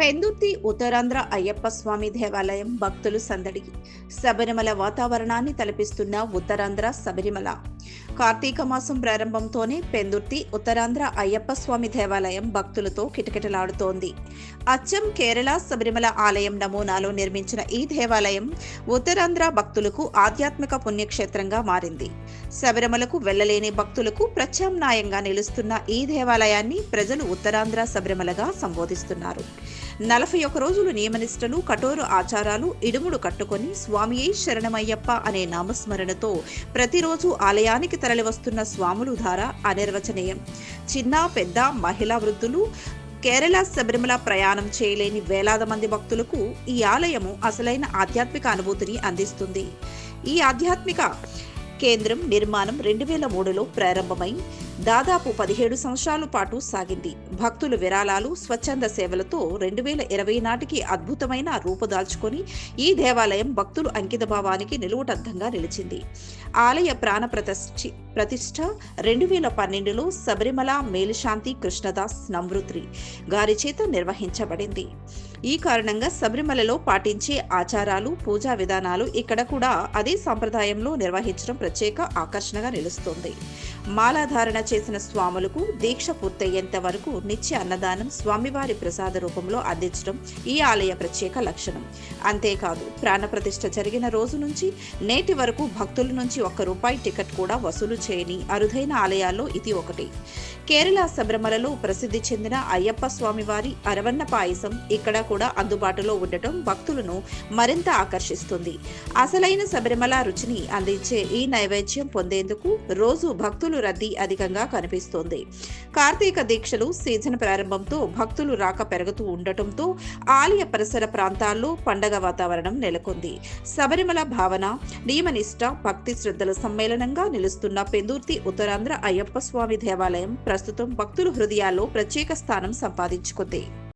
పెందుర్తి ఉత్తరాంధ్ర అయ్యప్ప స్వామి దేవాలయం భక్తులు సందడి శబరిమల వాతావరణాన్ని తలపిస్తున్న ఉత్తరాంధ్ర శబరిమల. కార్తీక మాసం ప్రారంభంతోనే పెందుర్తి ఉత్తరాంధ్ర అయ్యప్ప స్వామి దేవాలయం భక్తులతో కిటకిటలాడుతోంది. అచ్చం కేరళ శబరిమల ఆలయం నమూనాలో నిర్మించిన ఈ దేవాలయం ఉత్తరాంధ్ర భక్తులకు ఆధ్యాత్మిక పుణ్యక్షేత్రంగా మారింది. శబరిమలకు వెళ్ళలేని భక్తులకు ప్రత్యామ్నాయంగా నిలుస్తున్న ఈ దేవాలయాన్ని ప్రజలు ఉత్తరాంధ్ర శబరిమలగా సంబోధిస్తున్నారు. నలభై ఒక రోజులు నియమనిష్టలు కఠోర ఆచారాలు ఇడుముడు కట్టుకొని స్వామియే శరణమయ్యప్ప అనే నామస్మరణతో ప్రతిరోజు ఆలయానికి తరలివస్తున్న స్వాములు ధార అనిర్వచనీయం. చిన్న పెద్ద మహిళా వృద్ధులు కేరళ శబరిమల ప్రయాణం చేయలేని వేలాది మంది భక్తులకు ఈ ఆలయము అసలైన ఆధ్యాత్మిక అనుభూతిని అందిస్తుంది. ఈ ఆధ్యాత్మిక కేంద్రం నిర్మాణం రెండు వేల మూడులో ప్రారంభమై దాదాపు పదిహేడు సంవత్సరాల పాటు సాగింది. భక్తుల విరాళాలు స్వచ్ఛంద సేవలతో రెండు వేల ఇరవై నాటికి అద్భుతమైన రూపుదాల్చుకొని ఈ దేవాలయం భక్తులు అంకితభావానికి నిలువుటద్దంగా నిలిచింది. ఆలయ ప్రాణ ప్రతిష్ఠి ప్రతిష్ట రెండు వేల పన్నెండులో శబరిమల మేలుశాంతి కృష్ణదాస్ నమృత్రి గారి చేత నిర్వహించబడింది. ఈ కారణంగా శబరిమలలో పాటించే ఆచారాలు పూజా విధానాలు ఇక్కడ కూడా అదే సంప్రదాయంలో నిర్వహించడం ప్రత్యేక ఆకర్షణగా నిలుస్తుంది. మాలాధారణ చేసిన స్వాములకు దీక్ష పూర్తయ్యేంత వరకు నిత్య అన్నదానం స్వామివారి ప్రసాద రూపంలో అందించడం ఈ ఆలయ ప్రత్యేక లక్షణం. అంతేకాదు ప్రాణప్రతిష్ఠ జరిగిన రోజు నుంచి నేటి వరకు భక్తుల నుంచి ఒక్క రూపాయి టికెట్ కూడా వసూలు చేయని అరుదైన ఆలయాల్లో ఇది ఒకటి. కేరళ శబరిమలలో ప్రసిద్ధి చెందిన అయ్యప్ప స్వామివారి అరవన్న పాయసం ఇక్కడ కూడా అందుబాటులో ఉండటం భక్తులను మరింత ఆకర్షిస్తుంది. అసలైన శబరిమల రుచిని అందించే ఈ నైవేద్యం పొందేందుకు రోజు భక్తులు రద్దీ అధికంగా కనిపిస్తోంది. కార్తీక దీక్షలు సీజన్ ప్రారంభంతో భక్తులు రాక పెరుగుతూ ఉండటంతో ఆలయ పరిసర ప్రాంతాల్లో పండగ వాతావరణం నెలకొంది. శబరిమల భావన నియమనిష్ట భక్తి శ్రద్ధల సమ్మేళనంగా నిలుస్తున్న పెందుర్తి ఉత్తరాంధ్ర అయ్యప్ప స్వామి దేవాలయం ప్రస్తుతం భక్తుల హృదయాల్లో ప్రత్యేక స్థానం సంపాదించుకుంది.